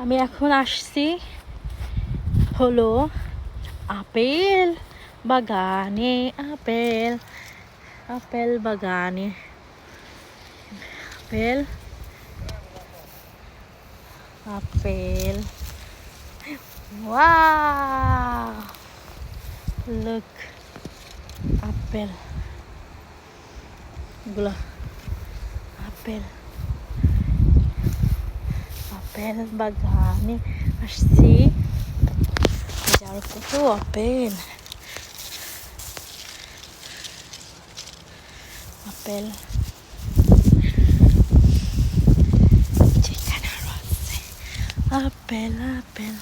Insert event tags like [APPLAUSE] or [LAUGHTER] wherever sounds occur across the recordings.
আমি এখন আসছি হলো আপেল বাগানে আপেল আপেল বাগানে আপেল আপেল। Wow! Look, আপেলগুলো আপেল আপেল বাগানে আসছি যার কত আপেল আপেল যেখানে আরও আছে apple apple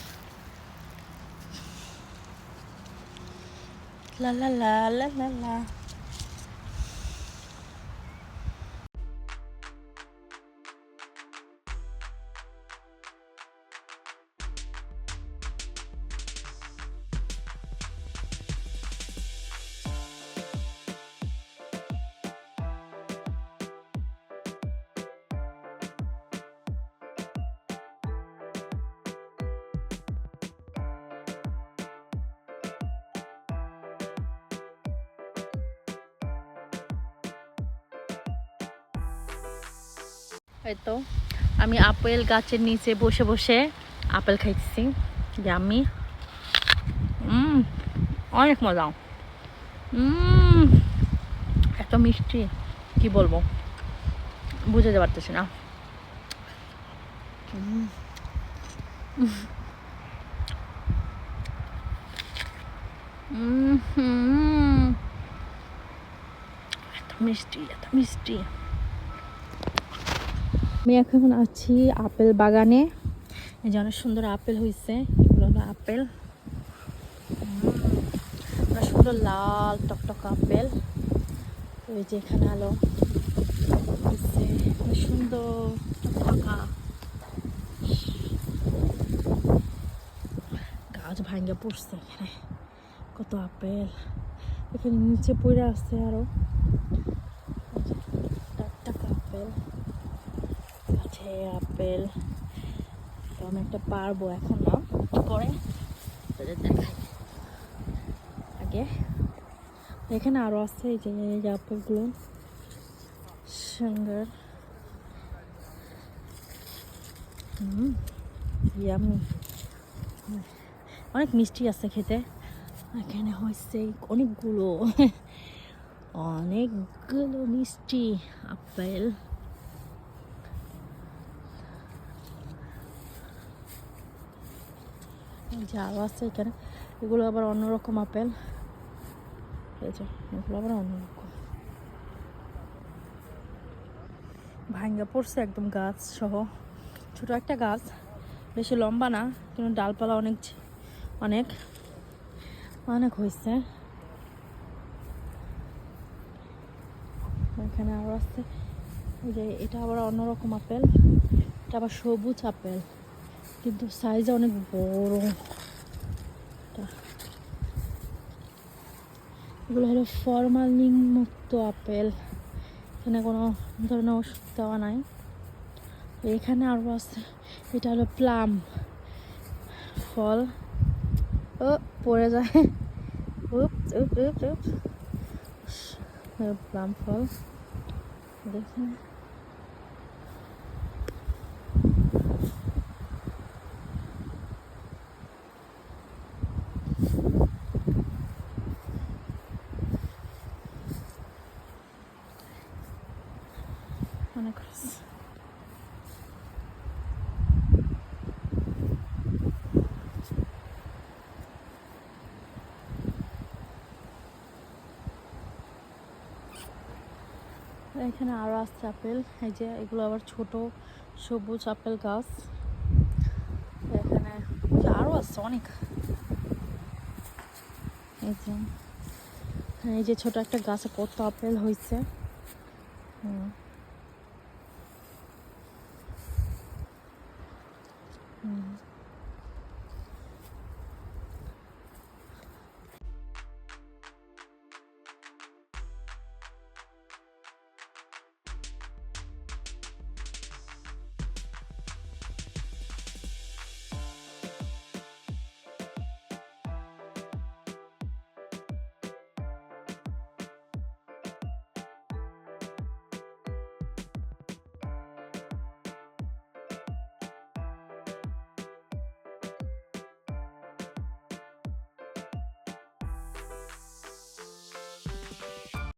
La la la la la la. এই তো, আমি আপেল গাছের নিচে বসে বসে আপেল খাইতেছি যে আমি অনেক মজা। এত মিষ্টি, কি বলব? বুঝাতে পারতেছি না। এত মিষ্টি এত মিষ্টি। আমি এখন আছি আপেল বাগানে। এই যে অনেক সুন্দর আপেল হয়েছে এগুলো হলো আপেল। অনেক সুন্দর লাল টকটক আপেল। ওই যে এখানে আলো সুন্দর গাছ ভাঙ্গে পড়ছে এখানে, কত আপেল। এখানে নিচে পড়ে আছে আরও টকটকা আপেল আছে আপেল। আমি একটা পারব এখন না। পরে তোদের দেখাই। আগে। এখানে আরও আছে এই যে আপেলগুলো। সুন্দর। হুম ইয়ামি অনেক মিষ্টি আছে খেতে। এখানে হয়েছে অনেকগুলো। [LAUGHS] অনেকগুলো মিষ্টি আপেল। যে আরও আছে এখানে। এগুলো আবার অন্যরকম আপেল। যে, এগুলো আবার অন্যরকম। ভাঙ্গা পড়ছে একদম গাছ সহ। ছোট একটা গাছ, বেশি লম্বা না, কিন্তু ডালপালা অনেক অনেক অনেক হয়েছে। এখানে আরও আছে। যে, এটা আবার অন্যরকম আপেল। এটা আবার সবুজ আপেল। কিন্তু সাইজ অনেক বড়। এগুলো হলো ফরমালিন মুক্ত আপেল। এখানে কোনো ধরনের ওষুধ দেওয়া নাই। এখানে আরও আছে, এটা হলো প্লাম ফল। ও, পড়ে যায়। প্লাম ফল। দেখুন অনেক হয়েছে। এখানে আরও আসছে আপেল। এই যে এগুলো আবার ছোট সবুজ আপেল গাছ। এখানে এই যে আরও আছে অনেক। এই যে এই যে ছোট একটা গাছে কত আপেল হয়েছে হুম।